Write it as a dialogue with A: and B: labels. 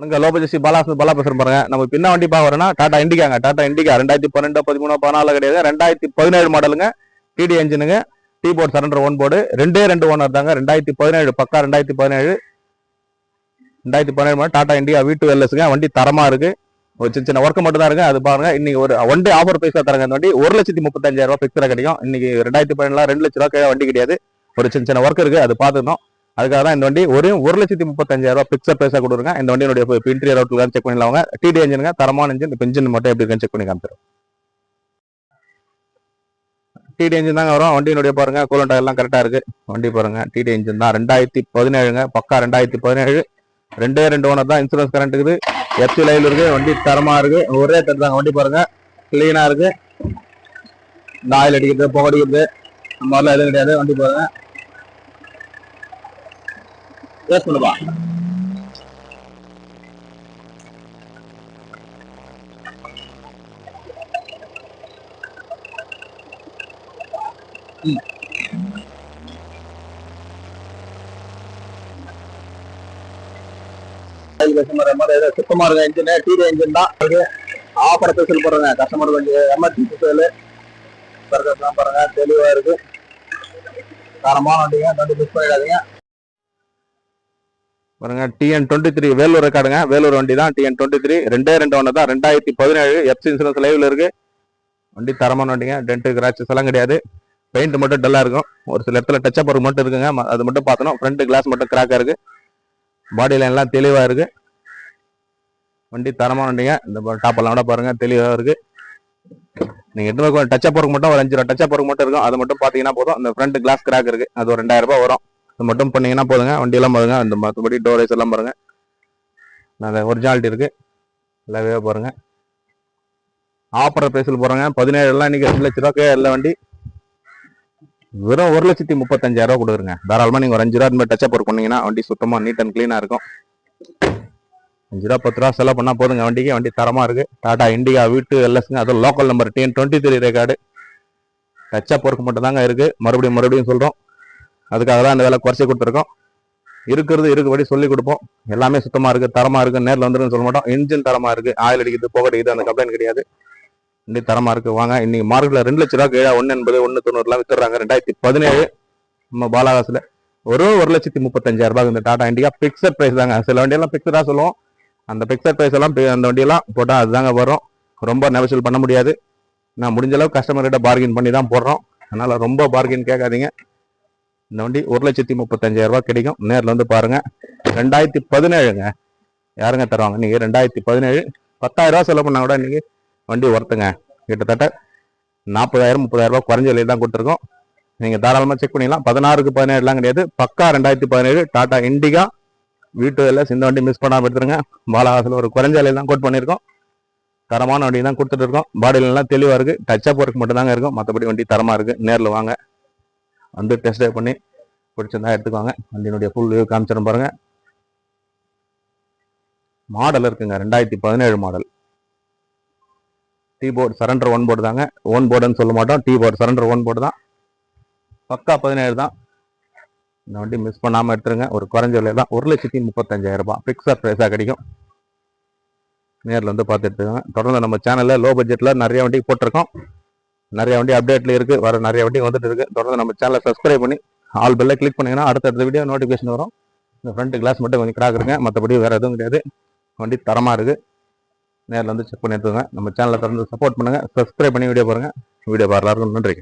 A: வணக்கம். லோபஜசி பாலாசன் பாலா பேசுகிறேன் பாருங்க. நம்ம பின்ன வண்டி பார்க்கறோம்னா டாடா இண்டிகாங்க. டாடா இண்டிகா ரெண்டாயிரத்தி பன்னெண்டு பதிமூணு பதினாலு கிடையாது. ரெண்டாயிரத்தி பதினேழு மாடலுங்க. DD என்ஜினுங்க T board surrender own board ரெண்டே ரெண்டு ஓனர் தாங்க. ரெண்டாயிரத்தி பதினேழு பக்கா ரெண்டாயிரத்தி பதினேழு. ரெண்டாயிரத்தி பதினேழு மாடல். டாடா இண்டிகா வீட்டு டூ எல்எஸ்ங்க வண்டி தரமாக இருக்குது ஒரு சின்ன சின்ன ஒர்க் மட்டும் தான் இருக்குது அது பாருங்க. இன்னைக்கு ஒரு ஒன் டே ஆஃபர் பிரைஸா தராங்க. அந்த வண்டி ஒரு லட்சத்தி முப்பத்தஞ்சாயிரம் ரூபா பிக்சரா கிடைக்கும். இன்னைக்கு ரெண்டாயிரத்தி பதினேழுல ரெண்டு லட்ச ரூபா வண்டி கிடையாது. ஒரு சின்ன சின்ன ஒர்க் இருக்குது அது பார்த்துருந்தோம் அதுக்காக தான் இந்த வண்டி ஒரே ஒரு லட்சத்தி முப்பத்தஞ்சாயிரம் ரூபா பிக்சர் பிரைஸா கொடுங்க இந்த வண்டியினுடைய இன்டீரியர் அவுட்ல செக் பண்ணிடலாம் டிடி இன்ஜினுங்க தரமான இன்ஜின் இப்போ இன்ஜின் மட்டும் எப்படி இருக்குன்னு செக் பண்ணி காமிச்சிடும் டிடி இன்ஜின் தாங்க வரும். வண்டியினுடைய பாருங்க கூலண்டா எல்லாம் கரெக்டா இருக்கு. வண்டி பாருங்க டிடி இன்ஜின் தான். ரெண்டாயிரத்தி பதினேழுங்க. பக்கா ரெண்டாயிரத்தி பதினேழு. ரெண்டே ரெண்டு ஓனர் தான் இன்சூரன்ஸ் கரண்ட் இருக்குது. எஃப்சி லைவ் இருக்கு. வண்டி தரமா இருக்கு. ஒரே தட்டு தாங்க வண்டி பாருங்க. கிளீனா இருக்கு. இந்த ஆயில் அடிக்கிறது. புகடிக்கிறது அந்த மாதிரிலாம் எதுவும் கிடையாது. வண்டி பாருங்க. பேஸ் பண்ணுப்பா கஸ்டமர் மாதிரி ஏதோ சுத்தமா இருக்க இன்ஜின் டிடி இன்ஜின் தான். அது ஆஃபர் ஸ்பெஷல் போடுறேங்க. கஸ்டமர் கொஞ்சம் எமர்ஜென்சி சேல் சர்க்கஸ்லாம் பாருங்க தெளிவா இருக்கு. தரமான வண்டிங்க வண்டி மிஸ் பண்ணிடாதீங்க. பாருங்க டிஎன் டுவெண்ட்டி த்ரீ வேலூர் ரெக்கார்டுங்க வேலூர் வண்டி தான் டிஎன் டுவெண்ட்டி த்ரீ ரெண்டே ரெண்டு ஒன்று தான் ரெண்டாயிரத்தி பதினேழு எஃப்சி இன்சூரன்ஸ் லைவ்ல இருக்கு. வண்டி தரமான வண்டிங்க. டென்ட் கிராச்சஸ் எல்லாம் கிடையாது. பெயிண்ட் மட்டும் டல்லா இருக்கும். ஒரு சில இடத்துல டச் அப் மட்டும் இருக்குங்க. அது மட்டும் பார்த்தோம் ஃப்ரண்ட் கிளாஸ் மட்டும் கிராக்காக இருக்கு. பாடி லைன்லாம் எல்லாம் இருக்கு. வண்டி தரமான வண்டிங்க. இந்த டாப் எல்லாம் கூட பாருங்க. தெளிவாக இருக்கு. நீங்க எட்டு டச் அப் மட்டும் ஒரு அஞ்சு ரூபா. டச் அப் மட்டும் இருக்கும். அது மட்டும் பாத்தீங்கன்னா போதும். அந்த ஃப்ரண்ட் கிளாஸ் கிராக் இருக்கு. அது ஒரு ரெண்டாயிரம் ரூபாய் வரும். அது மட்டும் பண்ணீங்கன்னா போதுங்க. வண்டியெல்லாம் பாருங்க. அந்த மற்றபடி டோரேஸ் எல்லாம் பாருங்க. நல்ல ஒரிஜினாலிட்டி இருக்கு. நல்லாவே பாருங்க. ஆஃபர் ப்ரைஸில் போறாங்க. பதினேழு எல்லாம் இன்னைக்கு ரெண்டு லட்ச ரூபாய்க்கு எல்லா வண்டி. வெறும் ஒரு லட்சத்தி முப்பத்தஞ்சாயிரரூவா கொடுக்குறங்க தாராளமாக நீங்கள் ஒரு அஞ்சு ரூபா இந்த டச்சப் ஒர்க் பண்ணிங்கன்னா வண்டி சுத்தமாக நீட் அண்ட் க்ளீனாக இருக்கும். அஞ்சு ரூபா பத்து ரூபா செலவு பண்ணால் போதுங்க வண்டிக்கு. வண்டி தரமாக இருக்குது டாடா இண்டிகா வீட்டு எல்எஸ்ங்க அதுவும் local number TN twenty three record touch up work மட்டும் தாங்க இருக்குது மறுபடியும் மறுபடியும் சொல்கிறோம் அதுக்காக தான் இந்த வேலை குறைச்சி கொடுத்துருக்கோம். இருக்கிறது இருக்கபடி சொல்லி கொடுப்போம். எல்லாமே சுத்தமாக இருக்குது தரமாக இருக்குது நேரில் வந்துருன்னு சொல்ல மாட்டோம். இன்ஜின் தரமாக இருக்குது ஆயில் அடிக்கிறது புகை அடிக்குது அந்த கம்ப்ளைண்ட் கிடையாது. வண்டி தரமாக இருக்குது வாங்க. இன்னைக்கு மார்க்கெட்டில் ரெண்டு லட்ச ரூபா கீழே ஒன்று எண்பது ஒன்று தொண்ணூறுலாம் வித்துறாங்க ரெண்டாயிரத்தி பதினேழு நம்ம பாலாகாசில் ஒரு ஒரு லட்சத்தி முப்பத்தஞ்சாயிரம் ரூபாய் இந்த டாடா இண்டியா பிக்சட் ப்ரைஸ் தாங்க. சில வண்டியெல்லாம் பிக்சடா சொல்லுவோம். அந்த பிக்சட் ப்ரைஸ் எல்லாம் அந்த வண்டியெல்லாம் போட்டால் அதுதாங்க வரும். ரொம்ப நெவசல் பண்ண முடியாது. நான் முடிஞ்ச கஸ்டமர்கிட்ட பார்கின் பண்ணி தான் போடுறோம். அதனால் ரொம்ப பார்கின் கேட்காதீங்க. இந்த வண்டி ஒரு லட்சத்தி முப்பத்தஞ்சாயிரம் ரூபாய் கிடைக்கும். நேரில் வந்து பாருங்க. ரெண்டாயிரத்தி பதினேழுங்க. யாருங்க தருவாங்க? நீங்க ரெண்டாயிரத்தி பதினேழு. பத்தாயிரம் ரூபா செலவு பண்ணா கூட இன்னைக்கு வண்டி ஒர்த்துங்க. கிட்டத்தட்ட நாற்பதாயிரம் முப்பதாயிரம் ரூபாய் குறைஞ்ச விலையில் தான் கொடுத்துருக்கோம். நீங்க தாராளமா செக் பண்ணிக்கலாம் பதினாறுக்கு பதினேழுலாம் கிடையாது. பக்கா ரெண்டாயிரத்தி பதினேழு. டாடா இண்டிகா. வீட்டு எல்லாம் இந்த வண்டி மிஸ் பண்ணாமல் எடுத்துருங்க. பாலகாசில் ஒரு குறைஞ்ச விலையில் தான் கோட் பண்ணியிருக்கோம். தரமான வண்டி தான் கொடுத்துட்டு இருக்கோம். பாடியிலலாம் தெளிவாக இருக்குது டச்சப் டச் ஒர்க் மட்டும் தாங்க இருக்கும். மற்றபடி வண்டி தரமாக இருக்குது நேரில் வாங்க. வந்து டெஸ்ட் ட்ரைவ் பண்ணி பிடிச்சிருந்தா எடுத்துக்கோங்க. வண்டியினுடைய ஃபுல் வியூ காமிச்சிடும் பாருங்கள் மாடல் இருக்குங்க. ரெண்டாயிரத்தி பதினேழு model T board surrender own board தாங்க ஒன் போர்டுன்னு சொல்ல மாட்டோம். T board surrender own board தான். பக்கா பதினேழு தான். இந்த வண்டி மிஸ் பண்ணாமல் எடுத்துருங்க. ஒரு குறைஞ்ச விலையில் தான். ஒரு லட்சத்தி முப்பத்தஞ்சாயிரரூபா ரூபாய். ப்ரைஸாக கிடைக்கும். நேரில் வந்து பார்த்துட்டு தொடர்ந்து நம்ம சேனலில் லோ பட்ஜெட்டில் நிறைய வண்டி போட்டிருக்கோம். நிறைய வண்டி அப்டேட்ல இருக்கு. வர நிறைய வண்டி வந்துட்டு இருக்கு. தொடர்ந்து நம்ம சேனலை சப்ஸ்கிரைப் பண்ணி ஆல் பெல்ல கிளிக் பண்ணீங்கன்னா அடுத்தடுத்த வீடியோ நோட்டிஃபிகேஷன் வரும். இந்த ஃப்ரண்ட் கிளாஸ் மட்டும் கொஞ்சம் கிராக் மற்றபடி வேற எதுவும் கிடையாது. வண்டி தரமாக இருக்கு. நேரில் வந்து செக் பண்ணி எடுத்துங்க நம்ம சேனலை தொடர்ந்து சப்போர்ட் பண்ணுங்கள் சப்ஸ்கிரைப் பண்ணி வீடியோ பாருங்கள் வீடியோ பாருங்க நன்றிங்க. நன்றி